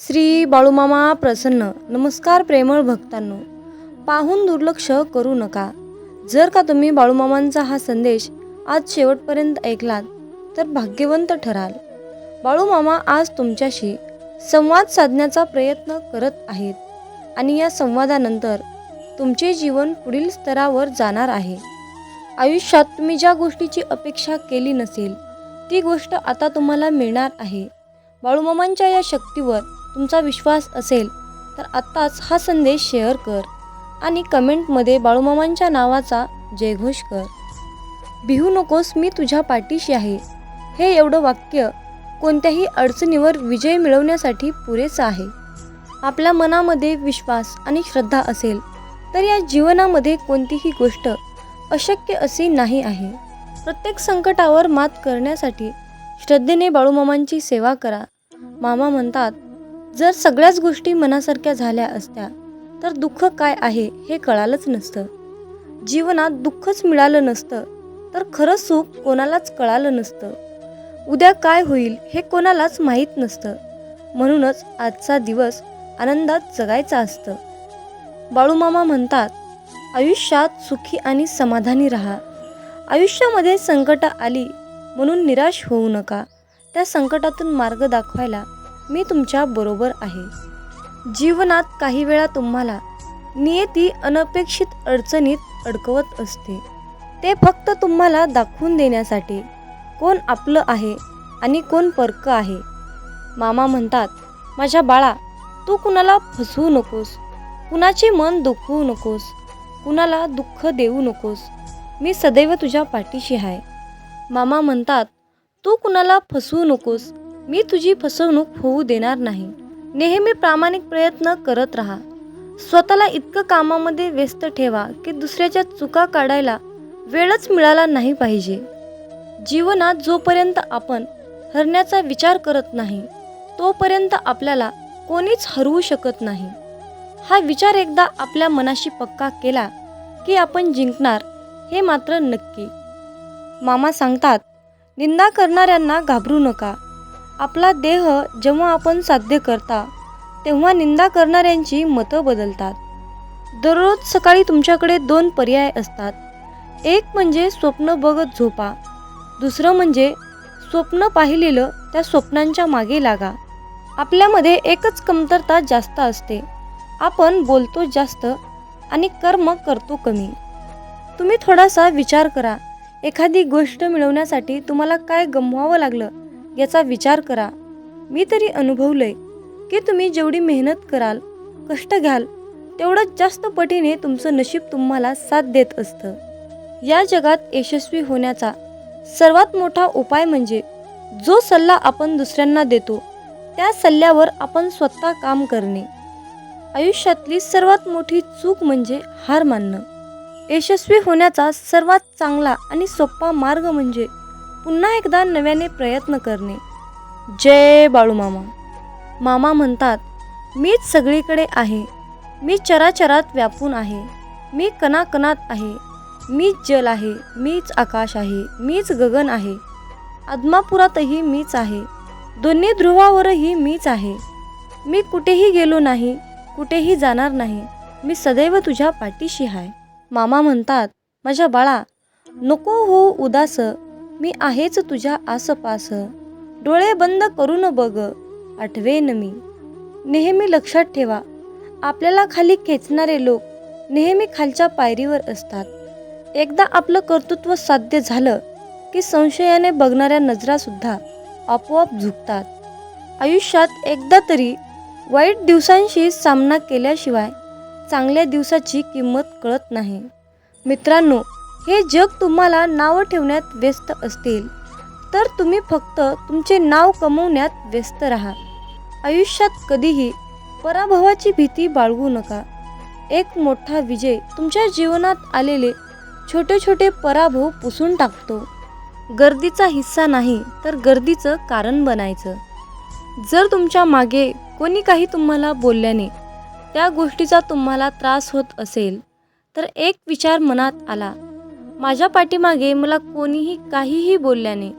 श्री बाळूमामा प्रसन्न. नमस्कार प्रेमळ भक्तांनो. पाहून दुर्लक्ष करू नका. जर का तुम्ही बाळूमामांचा हा संदेश आज शेवटपर्यंत ऐकलात तर भाग्यवंत ठराल. बाळूमामा आज तुमच्याशी संवाद साधण्याचा प्रयत्न करत आहेत आणि या संवादानंतर तुमचे जीवन पुढील स्तरावर जाणार आहे. आयुष्यात तुम्ही ज्या गोष्टीची अपेक्षा केली नसेल ती गोष्ट आता तुम्हाला मिळणार आहे. बाळूमामांच्या या शक्तीवर तुमचा विश्वास असेल तर आत्ताच हा संदेश शेअर कर आणि कमेंटमध्ये बाळूमामांच्या नावाचा जयघोष कर. बिहू नकोस मी तुझ्या पाठीशी आहे. हे एवढं वाक्य कोणत्याही अडचणीवर विजय मिळवण्यासाठी पुरेसं आहे. आपल्या मनामध्ये विश्वास आणि श्रद्धा असेल तर या जीवनामध्ये कोणतीही गोष्ट अशक्य असे नाही आहे. प्रत्येक संकटावर मात करण्यासाठी श्रद्धेने बाळूमामांची सेवा करा. मामा म्हणतात जर सगळ्याच गोष्टी मनासारख्या झाल्या असत्या तर दुःख काय आहे हे कळालंच नसतं. जीवनात दुःखच मिळालं नसतं तर खरं सुख कोणालाच कळालं नसतं. उद्या काय होईल हे कोणालाच माहीत नसतं. म्हणूनच आजचा दिवस आनंदात जगायचा असतं. बाळूमामा म्हणतात आयुष्यात सुखी आणि समाधानी राहा. आयुष्यामध्ये संकटं आली म्हणून निराश होऊ नका. त्या संकटातून मार्ग दाखवायला मी तुमच्या बरोबर आहे. जीवनात काही वेळा तुम्हाला नियती अनपेक्षित अडचणीत अडकवत असते. ते फक्त तुम्हाला दाखवून देण्यासाठी कोण आपलं आहे आणि कोण परक आहे. मामा म्हणतात माझ्या बाळा तू कुणाला फसवू नकोस कुणाचे मन दुखवू नकोस कुणाला दुःख देऊ नकोस. मी सदैव तुझ्या पाठीशी आहे. मामा म्हणतात तू कुणाला फसवू नकोस मी तुझी फसवणूक होऊ देणार नाही. नेहमी प्रामाणिक प्रयत्न करत राहा. स्वतःला इतकं कामामध्ये व्यस्त ठेवा की दुसऱ्याच्या चुका काढायला वेळच मिळाला नाही पाहिजे. जीवनात जोपर्यंत आपण हरण्याचा विचार करत नाही तोपर्यंत आपल्याला कोणीच हरवू शकत नाही. हा विचार एकदा आपल्या मनाशी पक्का केला की आपण जिंकणार हे मात्र नक्की. मामा सांगतात निंदा करणाऱ्यांना घाबरू नका. आपला देह जेव्हा आपण साध्य करता तेव्हा निंदा करणाऱ्यांची मतं बदलतात. दररोज सकाळी तुमच्याकडे दोन पर्याय असतात. एक म्हणजे स्वप्न बघत झोपा. दुसरं म्हणजे स्वप्न पाहिलेलं त्या स्वप्नांच्या मागे लागा. आपल्यामध्ये एकच कमतरता जास्त असते. आपण बोलतो जास्त आणि कर्म करतो कमी. तुम्ही थोडासा विचार करा. एखादी गोष्ट मिळवण्यासाठी तुम्हाला काय गमवावं लागलं? याचा विचार करा. मी तरी अनुभवलंय की तुम्ही जेवढी मेहनत कराल कष्ट घ्याल तेवढंच जास्त पटीने तुमचं नशीब तुम्हाला साथ देत असतं. या जगात यशस्वी होण्याचा सर्वात मोठा उपाय म्हणजे जो सल्ला आपण दुसऱ्यांना देतो त्या सल्ल्यावर आपण स्वतः काम करणे. आयुष्यातली सर्वात मोठी चूक म्हणजे हार मानणं. यशस्वी होण्याचा सर्वात चांगला आणि सोपा मार्ग म्हणजे पुन्हा एकदा नव्याने प्रयत्न करणे. जय बाळूमामा मामा. म्हणतात मीच सगळीकडे आहे. मी चराचरात व्यापून आहे. मी कणाकणात आहे. मीच जल आहे. मीच आकाश आहे. मीच गगन आहे. आदमापुरातही मीच आहे. दोन्ही ध्रुवावरही मीच आहे. मी कुठेही गेलो नाही. कुठेही जाणार नाही. मी सदैव तुझ्या पाठीशी आहे. मामा म्हणतात माझ्या बाळा नको हो उदास. मी आहेच तुझ्या आसपास. डोळे बंद करून बघ आठवेन मी. नेहमी लक्षात ठेवा आपल्याला खाली खेचणारे लोक नेहमी खालच्या पायरीवर असतात. एकदा आपलं कर्तृत्व साध्य झालं की संशयाने बघणाऱ्या नजरासुद्धा आपोआप झुकतात. आयुष्यात एकदा तरी वाईट दिवसांशी सामना केल्याशिवाय चांगल्या दिवसाची किंमत कळत नाही. मित्रांनो हे जग तुम्हाला नावं ठेवण्यात व्यस्त असतील. तर तुम्ही फक्त तुमचे नाव कमवण्यात व्यस्त राहा. आयुष्यात कधीही पराभवाची भीती बाळगू नका. एक मोठा विजय तुमच्या जीवनात आलेले छोटे छोटे पराभव पुसून टाकतो. गर्दीचा हिस्सा नाही तर गर्दीचं कारण बनायचं. जर तुमच्या मागे कोणी काही तुम्हाला बोलल्याने त्या गोष्टीचा तुम्हाला त्रास होत असेल तर एक विचार मनात आला माझ्या पाठीमागे मला कोणीही काहीही बोलल्याने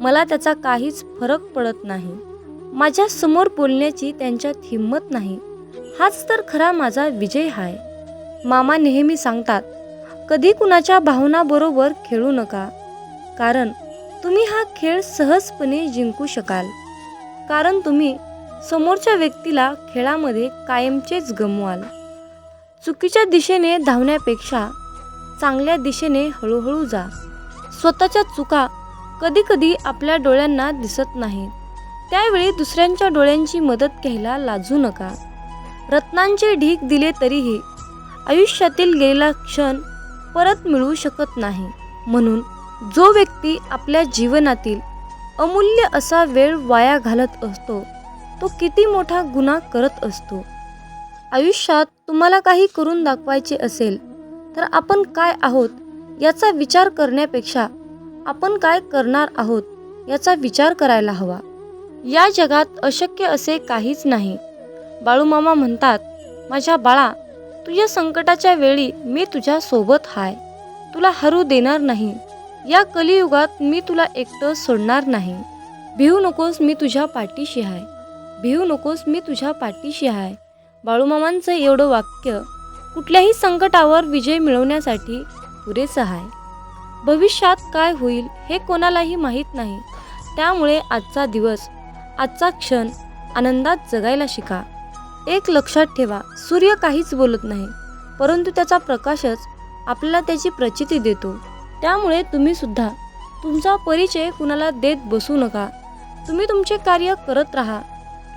मला त्याचा काहीच फरक पडत नाही. माझ्यासमोर बोलण्याची त्यांच्यात हिंमत नाही. हाच तर खरा माझा विजय हाय. मामा नेहमी सांगतात कधी कुणाच्या भावनाबरोबर खेळू नका. कारण तुम्ही हा खेळ सहजपणे जिंकू शकाल. कारण तुम्ही समोरच्या व्यक्तीला खेळामध्ये कायमचेच गमवाल. चुकीच्या दिशेने धावण्यापेक्षा चांगल्या दिशेने हळूहळू जा. स्वतःच्या चुका कधीकधी आपल्या डोळ्यांना दिसत नाहीत. त्यावेळी दुसऱ्यांच्या डोळ्यांची मदत घ्यायला लाजू नका. रत्नांचे ढीक दिले तरीही आयुष्यातील गेलेला क्षण परत मिळू शकत नाही. म्हणून जो व्यक्ती आपल्या जीवनातील अमूल्य असा वेळ वाया घालत असतो तो किती मोठा गुन्हा करत असतो. आयुष्यात तुम्हाला काही करून दाखवायचे असेल तर आपण काय आहोत याचा विचार करण्यापेक्षा आपण काय करणार आहोत याचा विचार करायला हवा. या जगात अशक्य असे काहीच नाही. बाळूमामा म्हणतात माझ्या बाळा तुझ्या संकटाच्या वेळी मी तुझ्या सोबत हाय. तुला हरू देणार नाही. या कलियुगात मी तुला एकटं सोडणार नाही. भिवू नकोस मी तुझ्या पाठीशी आहे भिवू नकोस मी तुझ्या पाठीशी आहे बाळूमामांचं एवढं वाक्य कुठल्याही संकटावर विजय मिळवण्यासाठी पुरेसं आहे भविष्यात काय होईल हे कोणालाही माहीत नाही. त्यामुळे आजचा दिवस आजचा क्षण आनंदात जगायला शिका. एक लक्षात ठेवा सूर्य काहीच बोलत नाही परंतु त्याचा प्रकाशच आपल्याला त्याची प्रचिती देतो. त्यामुळे तुम्ही सुद्धा तुमचा परिचय कुणाला देत बसू नका. तुम्ही तुमचे कार्य करत राहा.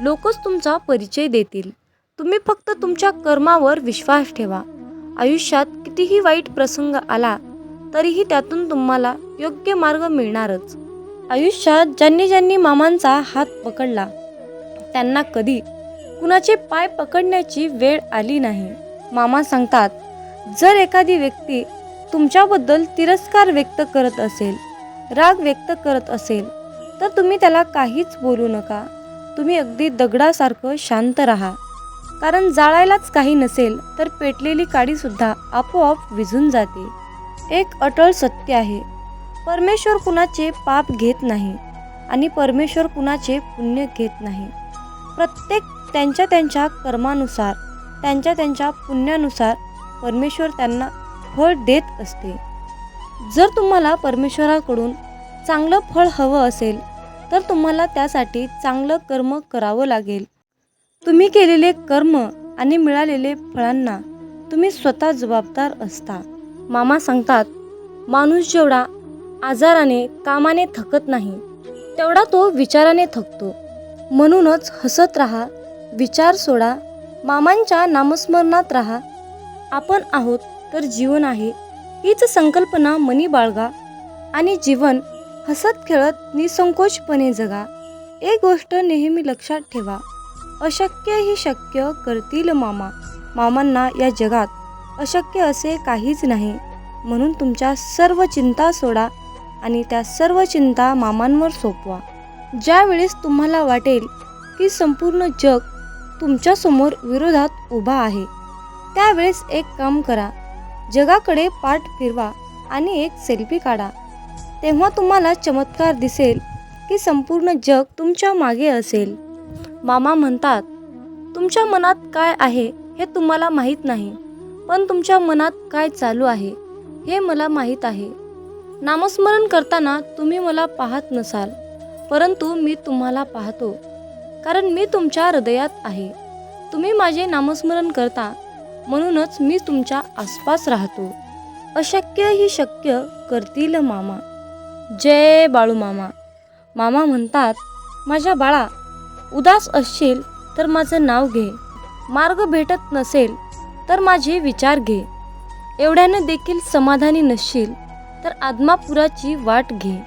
लोकच तुमचा परिचय देतील. तुम्ही फक्त तुमच्या कर्मावर विश्वास ठेवा. आयुष्यात कितीही वाईट प्रसंग आला तरीही त्यातून तुम्हाला योग्य मार्ग मिळणारच. आयुष्यात ज्यांनी ज्यांनी मामांचा हात पकडला त्यांना कधी कुणाचे पाय पकडण्याची वेळ आली नाही. मामा सांगतात जर एखादी व्यक्ती तुमच्याबद्दल तिरस्कार व्यक्त करत असेल राग व्यक्त करत असेल तर तुम्ही त्याला काहीच बोलू नका. तुम्ही अगदी दगडासारखं शांत राहा. कारण जाळायलाच काही नसेल तर पेटलेली काडीसुद्धा आपोआप विझून जाते. एक अटळ सत्य आहे. परमेश्वर कुणाचे पाप घेत नाही आणि परमेश्वर कुणाचे पुण्य घेत नाही. प्रत्येक त्यांच्या त्यांच्या कर्मानुसार त्यांच्या त्यांच्या पुण्यानुसार परमेश्वर त्यांना फळ देत असते. जर तुम्हाला परमेश्वराकडून चांगलं फळ हवं असेल तर तुम्हाला त्यासाठी चांगलं कर्म करावं लागेल. तुम्ही केलेले कर्म आणि मिळालेले फळांना तुम्ही स्वतः जबाबदार असता. मामा सांगतात माणूस जेवढा आजाराने कामाने थकत नाही तेवढा तो विचाराने थकतो. म्हणूनच हसत राहा विचार सोडा मामांच्या नामस्मरणात राहा. आपण आहोत तर जीवन आहे हीच संकल्पना मनी बाळगा आणि जीवन हसत खेळत निसंकोचपणे जगा. एक गोष्ट नेहमी लक्षात ठेवा अशक्यही शक्य करतील मामा. मामांना या जगात अशक्य असे काहीच नाही. म्हणून तुमच्या सर्व चिंता सोडा आणि त्या सर्व चिंता मामांवर सोपवा. ज्यावेळेस तुम्हाला वाटेल की संपूर्ण जग तुमच्यासमोर विरोधात उभा आहे त्यावेळेस एक काम करा. जगाकडे पाठ फिरवा आणि एक सेल्फी काढा. तेव्हा तुम्हाला चमत्कार दिसेल की संपूर्ण जग तुमच्या मागे असेल. मामा म्हणतात तुमच्या मनात काय आहे हे तुम्हाला माहीत नाही पण तुमच्या मनात काय चालू आहे हे मला माहीत आहे. नामस्मरण करताना तुम्ही मला पाहत नसाल परंतु मी तुम्हाला पाहतो कारण मी तुमच्या हृदयात आहे. तुम्ही माझे नामस्मरण करता म्हणूनच मी तुमच्या आसपास राहतो. अशक्य ही शक्य करतील मामा. जय बाळू मामा मामा म्हणतात माझ्या बाळा उदास असशील तर माझं नाव घे. मार्ग भेटत नसेल तर माझे विचार घे. एवढ्यानं देखील समाधानी नसशील तर आदमापुराची वाट घे.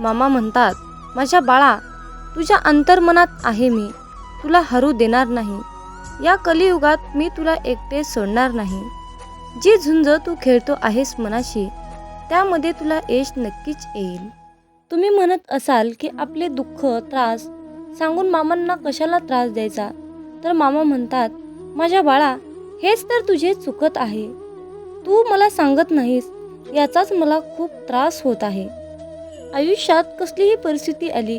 मामा म्हणतात माझ्या बाळा तुझ्या अंतर्मनात आहे मी. तुला हरू देणार नाही. या कलियुगात मी तुला एकटे सोडणार नाही. जी झुंज तू खेळतो आहेस मनाशी त्यामध्ये तुला यश नक्कीच येईल. तुम्ही म्हणत असाल की आपले दुःख त्रास सांगून मामांना कशाला त्रास द्यायचा? तर मामा म्हणतात माझ्या बाळा हेच तर तुझे चुकत आहे. तू मला सांगत नाहीस याचाच मला खूप त्रास होत आहे. आयुष्यात कसलीही परिस्थिती आली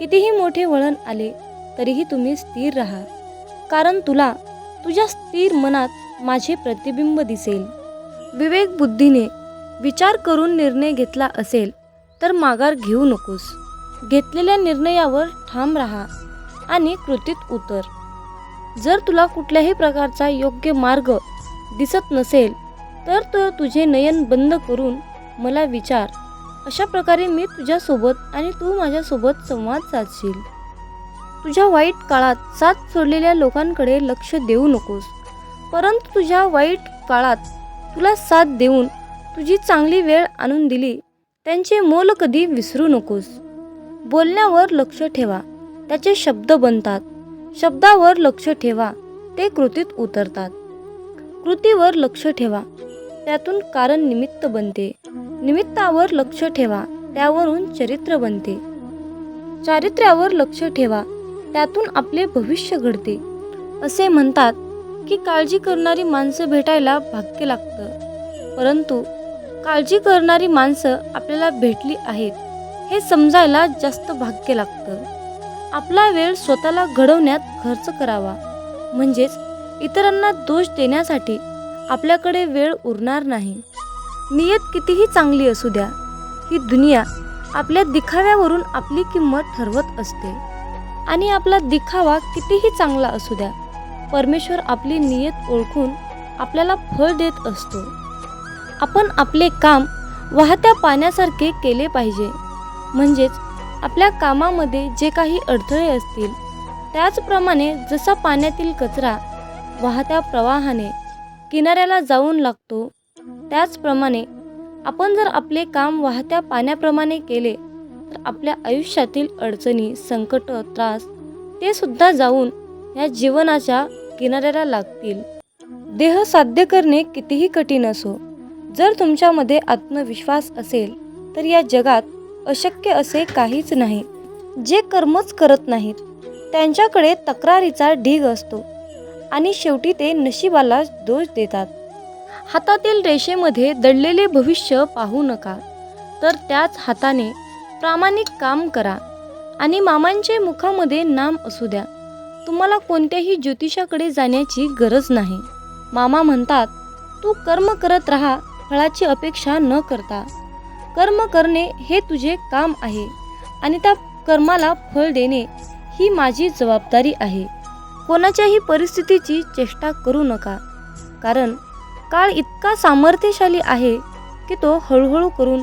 कितीही मोठे वळण आले तरीही तुम्ही स्थिर राहा. कारण तुला तुझ्या स्थिर मनात माझे प्रतिबिंब दिसेल. विवेक बुद्धीने विचार करून निर्णय घेतला असेल तर माघार घेऊ नकोस. घेतलेल्या निर्णयावर ठाम राहा आणि कृतीत उतर. जर तुला कुठल्याही प्रकारचा योग्य मार्ग दिसत नसेल तर तो तुझे नयन बंद करून मला विचार. अशा प्रकारे मी तुझ्यासोबत आणि तू माझ्यासोबत संवाद साधशील. तुझ्या वाईट काळात साथ सोडलेल्या लोकांकडे लक्ष देऊ नकोस. परंतु तुझ्या वाईट काळात तुला साथ देऊन तुझी चांगली वेळ आणून दिली त्यांचे मोल कधी विसरू नकोस. बोलण्यावर लक्ष ठेवा. त्याचे शब्द बनतात. शब्दावर लक्ष ठेवा. ते कृतीत उतरतात. कृतीवर लक्ष ठेवा. त्यातून कारण निमित्त बनते. निमित्तावर लक्ष ठेवा. त्यावरून चरित्र बनते. चारित्र्यावर लक्ष ठेवा. त्यातून आपले भविष्य घडते. असे म्हणतात की काळजी करणारी माणसं भेटायला भाग्य लागतं. परंतु काळजी करणारी माणसं आपल्याला भेटली आहेत. हे समजायला जास्त भाग्य लागतं. आपला वेळ स्वतःला घडवण्यात खर्च करावा. म्हणजेच इतरांना दोष देण्यासाठी आपल्याकडे वेळ उरणार नाही. नियत कितीही चांगली असू द्या ही दुनिया आपल्या दिखाव्यावरून आपली किंमत ठरवत असते. आणि आपला दिखावा कितीही चांगला असू द्या परमेश्वर आपली नियत ओळखून आपल्याला फळ देत असतो. आपण आपले काम वाहत्या पाण्यासारखे केले पाहिजे. म्हणजेच आपल्या कामामध्ये जे काही अडथळे असतील त्याचप्रमाणे जसा पाण्यातील कचरा वाहत्या प्रवाहाने किनाऱ्याला जाऊन लागतो त्याचप्रमाणे आपण जर आपले काम वाहत्या पाण्याप्रमाणे केले तर आपल्या आयुष्यातील अडचणी संकट त्रास ते सुद्धा जाऊन या जीवनाच्या किनाऱ्याला लागतील. देह साध्य करणे कितीही कठीण असो जर तुमच्यामध्ये आत्मविश्वास असेल तर या जगात अशक्य असे काहीच नाही. जे कर्मच करत नाहीत त्यांच्याकडे तक्रारीचा ढीग असतो आणि शेवटी ते नशिबाला दोष देतात. हातातील रेषेमध्ये दडलेले भविष्य पाहू नका. तर त्याच हाताने प्रामाणिक काम करा आणि मामांचे मुखामध्ये नाम असू द्या. तुम्हाला कोणत्याही ज्योतिषाकडे जाण्याची गरज नाही. मामा म्हणतात तू कर्म करत राहा फळाची अपेक्षा न करता. कर्म करणे हे तुझे काम आहे आणि त्या कर्माला फळ देणे ही माझी जबाबदारी आहे. कोणाच्याही परिस्थितीची चेष्टा करू नका कारण काळ इतका सामर्थ्यशाली आहे की तो हळूहळू करून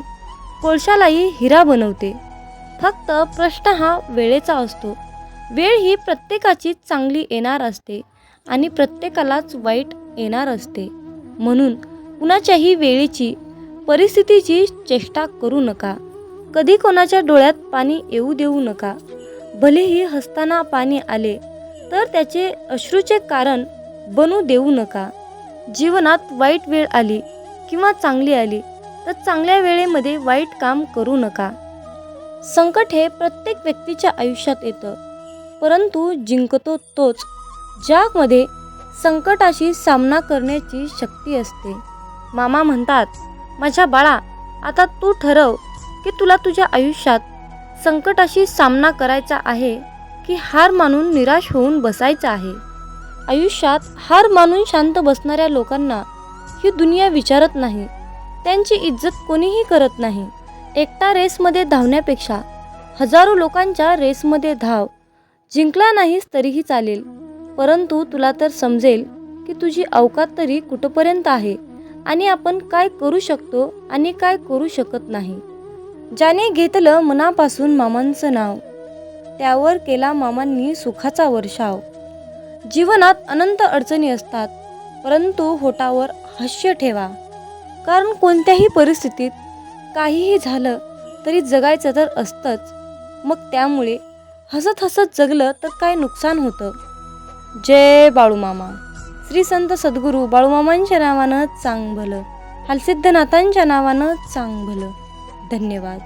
कोळशालाही हिरा बनवते. फक्त प्रश्न हा वेळेचा असतो. वेळ ही प्रत्येकाची चांगली येणार असते आणि प्रत्येकालाच वाईट येणार असते. म्हणून कुणाच्याही वेळेची परिस्थितीची चेष्टा करू नका. कधी कोणाच्या डोळ्यात पाणी येऊ देऊ नका. भलेही हसताना पाणी आले तर त्याचे अश्रूचे कारण बनू देऊ नका. जीवनात वाईट वेळ आली किंवा चांगली आली तर चांगल्या वेळेमध्ये वाईट काम करू नका. संकट हे प्रत्येक व्यक्तीच्या आयुष्यात येतं. परंतु जिंकतो तोच ज्यामध्ये संकटाशी सामना करण्याची शक्ती असते. मामा म्हणतात माझ्या बाळा आता तू ठरव की तुला तुझ्या आयुष्यात संकटाशी सामना करायचा आहे की हार मानून निराश होऊन बसायचा आहे. आयुष्यात हार मानून शांत बसणाऱ्या लोकांना ही दुनिया विचारत नाही. त्यांची इज्जत कोणीही करत नाही. एकटा रेसमध्ये धावण्यापेक्षा हजारो लोकांच्या रेसमध्ये धाव. जिंकला नाहीस तरीही चालेल परंतु तुला तर समजेल की तुझी अवकात तरी कुठंपर्यंत आहे. आणि आपण काय करू शकतो आणि काय करू शकत नाही. ज्याने घेतलं मनापासून मामांचं नाव त्यावर केला मामांनी सुखाचा वर्षाव. जीवनात अनंत अडचणी असतात परंतु होटावर हास्य ठेवा. कारण कोणत्याही परिस्थितीत काहीही झालं तरी जगायचं तर असतंच. मग त्यामुळे हसत हसत जगलं तर काय नुकसान होतं? जय बाळूमामा. श्री संत सद्गुरू बाळूमामांच्या नावानं चांग भलं हालसिद्धनाथांच्या नावानं चांग भलं धन्यवाद.